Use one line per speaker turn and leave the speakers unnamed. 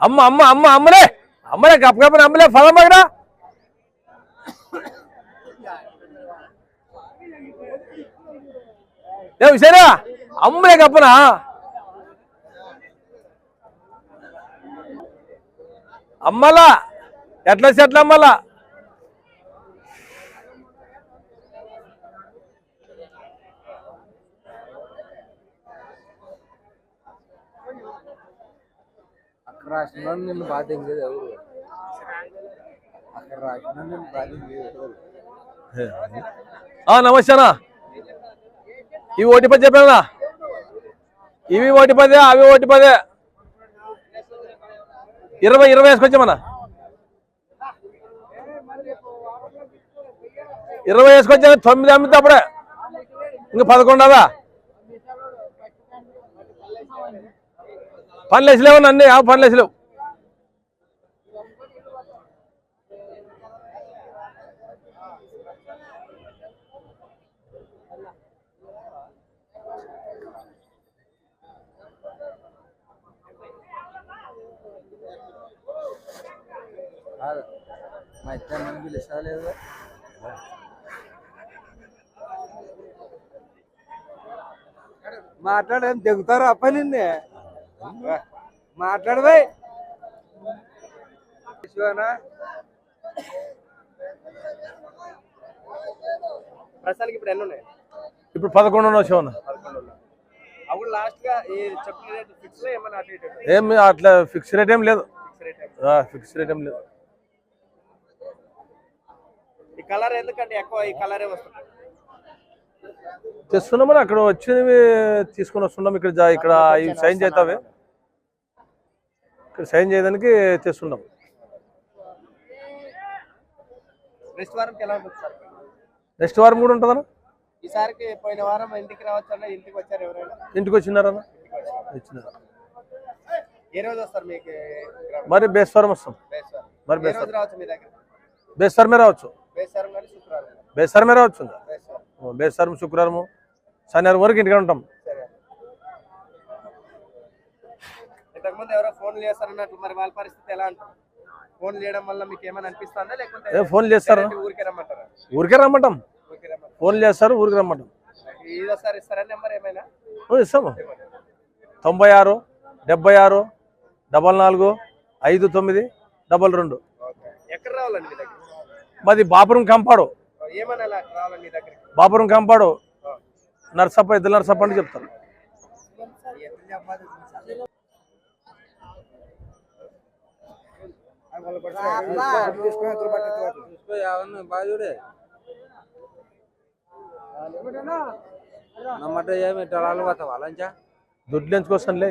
అమ్మ అమ్మ అమ్మ అమ్మలే! అమ్మలే గప్ప గప్పని అమ్మలే ఫలం మగడా ఏ అమ్మలే గప్పనా అమ్మలా? ఎట్లా చెట్ల అమ్మలా
అక్కడ రాసిన నిన్ను బాధ్యం లేదు ఎవరు? అక్కడ రాసిన నిన్ను బాధ్యం లేదు ఎవరు
నమస్తేనా ఇవి ఒకటి పది చెప్పానా ఇవి ఒకటి పదే అవి ఒకటి పదే. ఇరవై ఇరవై వేసుకొచ్చామన్నా ఇరవై వేసుకొచ్చా తొమ్మిది అమ్మితే అప్పుడే. ఇంకా పదకొండదా పనులు వేసలేవు అన్ని ఆ పనులు వేసలేవు.
మా ఇద్దరు మాట్లాడేం దిగుతారు అప్ప నిన్నే? మాట్లాడవే శివనా
ప్రస్తుతానికి ఇప్పుడు ఎన్ని ఉన్నాయి?
ఇప్పుడు పదకొండు
ఉన్నాయి అప్పుడు లాస్ట్గా ఈ చెప్పిన రేట్ ఫిక్స్ ఏమన్నా అటు ఇటు
ఏం అట్లా ఫిక్స్ రేట్ ఏం లేదు.
ఫిక్స్ రేట్
ఏం లేదు.
ఈ కలర్ ఎందుకంటే ఎక్కువ ఈ కలరే వస్తుంది?
తెస్తున్నామని అక్కడ వచ్చినవి తీసుకొని వస్తున్నాం. ఇక్కడ ఇక్కడ సైన్ చేస్తావే? సైన్ చేయడానికి తెస్తున్నాం.
నెక్స్ట్ వారంకి ఎలా ఉంటుంది సార్?
నెక్స్ట్ వారం కూడా ఉంటుందన్న?
ఈసారికి పోయిన వారం ఇంటికి రావచ్చు ఇంటికి వచ్చారు ఎవరైనా?
ఇంటికి వచ్చినారన్న వచ్చినారు
ఏ రోజు వస్తారు మీకు
మరి బేస్వారం వస్తాం.
బేస్వారం
మరి బేస్వారం
రావచ్చు మీ దగ్గర?
బేస్వారమే రావచ్చు?
బేస్వారం శుక్రవారం.
రావచ్చు
బేస్వారం
బేస్వారం శుక్రవారము శనివారం వరకు ఇంటికి ఉంటాం.
ఇంతకుముందు ఎవరో ఫోన్ చేస్తారన్నట్లు మరి వాళ్ళ పరిస్థితి ఎలా అంటారు? ఫోన్ చేయడం వల్ల మీకు ఏమైనా అనిపిస్తుందా లేకుంటే
ఫోన్ చేస్తారు?
ఊరికే రమ్మంటారా?
ఊరికే రమ్మంటాం. ఫోన్ చేస్తారు ఊరికి రమ్మంటాం.
ఇదోసారి ఇస్తారా నెంబర్ ఏమైనా?
ఓ, ఇస్తాము. తొంభై ఆరు డెబ్బై ఆరు డబల్ నాలుగు ఐదు తొమ్మిది డబల్ రెండు.
ఓకే. ఎక్కడ రావాలండి మీ దగ్గర
మాది బాపురం కంపాడు.
ఏమన్నా ఎలా రావాలండి మీ దగ్గరికి?
బాపురం కంపాడు. నర్సప్ప ఇద్దరు నర్సప్ప అని చెప్తారు.
బాధుడే నమ్మట ఏమి ఇట్లా పోతావా లంచా?
దుడ్లు ఎంచుకోవసంలే